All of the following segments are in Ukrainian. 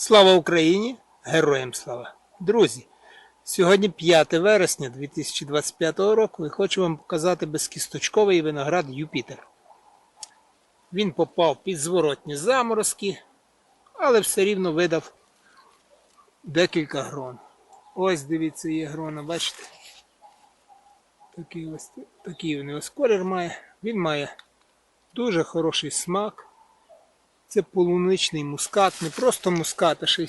Слава Україні! Героям слава! Друзі! Сьогодні 5 вересня 2025 року і хочу вам показати безкісточковий виноград Юпітер. Він попав під зворотні заморозки, але все рівно видав декілька грон. Ось дивіться, є грона, бачите? Такий ось такий ось колір має. Він має дуже хороший смак. Це полуничний мускат, не просто мускат, а ще й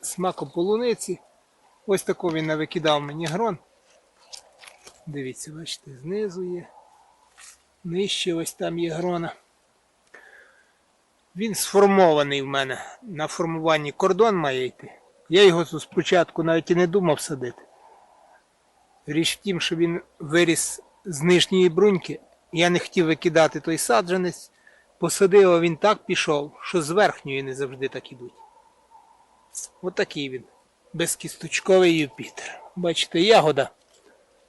смаком полуниці. Ось тако він навикидав мені грон. Дивіться, бачите, знизу є. Нижче ось там є грона. Він сформований в мене. На формуванні кордон має йти. Я його спочатку навіть і не думав садити. Річ в тім, що він виріс з нижньої бруньки. Я не хотів викидати той саджанець. Посадив, а він так пішов, що з верхньої не завжди так ідуть. Отакий він. Безкісточковий Юпітер. Бачите, ягода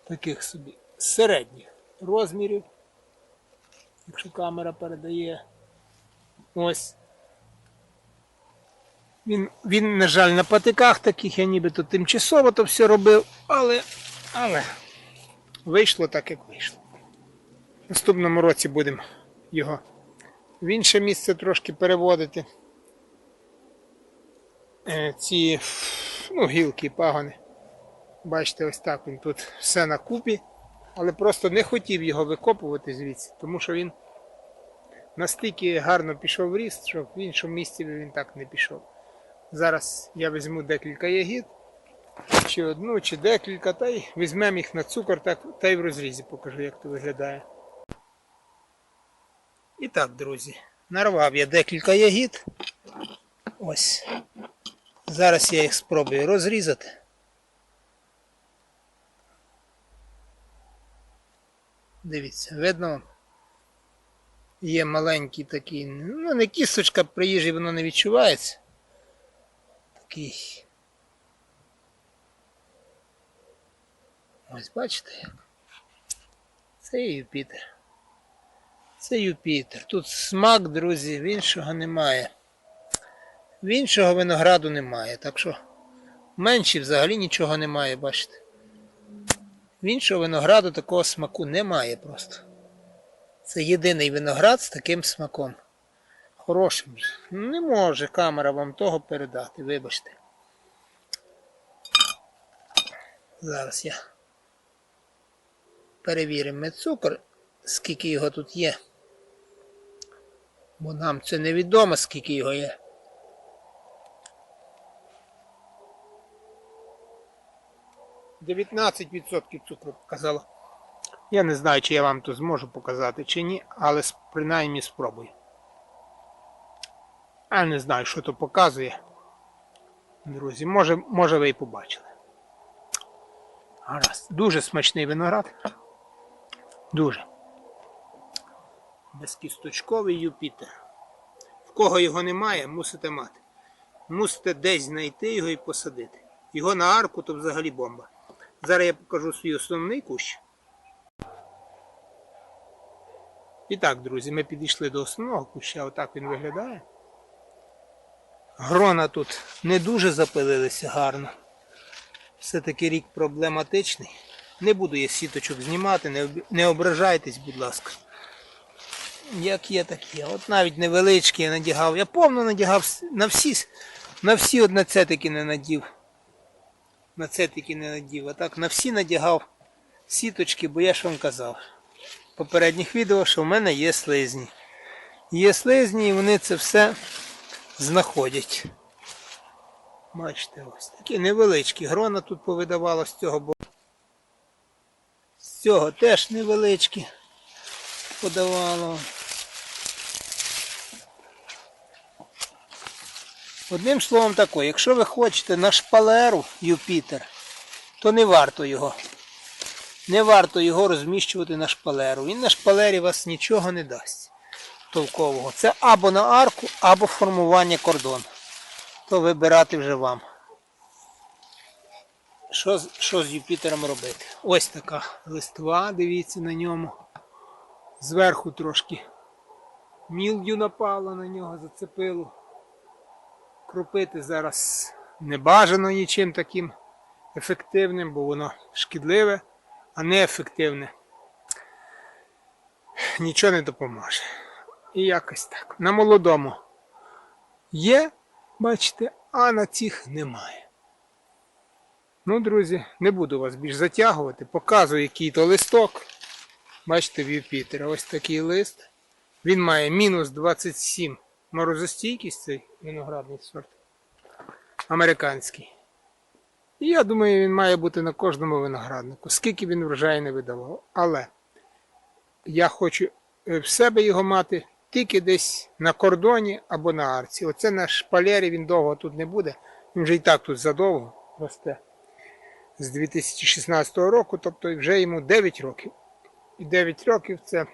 таких собі середніх розмірів. Якщо камера передає. Ось. Він, він, на жаль, на патиках таких, я нібито тимчасово то все робив, але, але вийшло так, як вийшло. В наступному році будемо його в інше місце трошки переводити. Е, Ці ну, гілки, пагони. Бачите, ось так він тут все на купі, але просто не хотів його викопувати звідси, тому що він настільки гарно пішов в ріст, що в іншому місці він так не пішов. Зараз я візьму декілька ягід, чи одну, чи декілька, та й візьмемо їх на цукор, так, та й в розрізі покажу, як це виглядає. І так, друзі, нарвав я декілька ягід. Ось. Зараз я їх спробую розрізати. Дивіться, видно? Є маленький такий, ну не кісточка при їжі воно не відчувається. Такий. Ось бачите як? Це Юпітер. Це Юпітер. Тут смак, друзі, іншого немає. В іншого винограду немає. Так що менші взагалі нічого немає, бачите. В іншого винограду такого смаку немає просто. Це єдиний виноград з таким смаком. Хорошим. Не може камера вам того передати, вибачте. Зараз я перевіримо цукор, скільки його тут є. Бо нам це невідомо, скільки його є. Дев'ятнадцять відсотків цукру показало. Я не знаю, чи я вам тут зможу показати, чи ні, але принаймні спробую. А не знаю, що то показує. Друзі, може, може ви і побачили. Гаразд. Дуже смачний виноград. Дуже. Безкісточковий Юпітер. В кого його немає, мусите мати. Мусите десь знайти його і посадити. Його на арку то взагалі бомба. Зараз я покажу свій основний кущ. І так, друзі, ми підійшли до основного куща, отак він виглядає. Грона тут не дуже запилилися гарно. Все-таки рік проблематичний. Не буду я сіточок знімати, не, ображайтесь, будь ласка. Як є, так є. От навіть невеличкі я надягав. Я повно надягав на всі, на всі одноцетики не надів. На цетики не надів. А так на всі надягав сіточки, бо я ж вам казав в попередніх відео, що в мене є слизні. Є слизні і вони це все знаходять. Бачите, ось такі невеличкі. Грона тут повидавало з цього боку. З цього теж невеличкі подавало. Одним словом тако, якщо ви хочете на шпалеру Юпітер, то не варто його. Не варто його розміщувати на шпалеру. Він на шпалері вас нічого не дасть толкового. Це або на арку, або формування кордону. То вибирати вже вам. Що, що з Юпітером робити? Ось така листва, дивіться на ньому. Зверху трошки мілдю напало на нього, зацепило. Кропити зараз не бажано нічим таким ефективним, бо воно шкідливе, а не ефективне. Нічого не допоможе. І якось так. На молодому є, бачите, а на цих немає. Ну, друзі, не буду вас більш затягувати. Показую, який то листок. Бачите, в Юпітера. Ось такий лист. Він має мінус 27 морозостійкість, цей виноградний сорт. Американський. І я думаю, він має бути на кожному винограднику, скільки він врожаю не видавав. Але я хочу е, в себе його мати тільки десь на кордоні або на арці. Оце на шпалері він довго тут не буде. Він вже і так тут задовго росте. З 2016 року, тобто вже йому 9 років. І 9 років це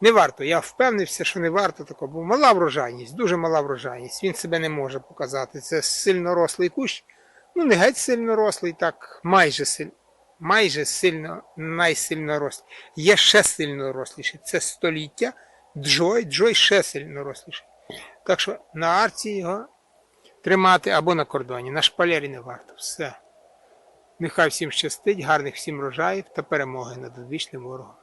не варто. Я впевнився, що не варто такого, бо мала врожайність, дуже мала врожайність. Він себе не може показати. Це сильно рослий кущ. Ну, не геть сильно рослий, так, майже сильно. Майже сильно, найсильно рослий. Є ще сильно росліший. Це століття. Джой, Джой ще сильно росліший. Так що на арці його тримати або на кордоні. На шпалері не варто. Все. Нехай всім щастить, гарних всім рожаїв та перемоги над одвічним ворогом.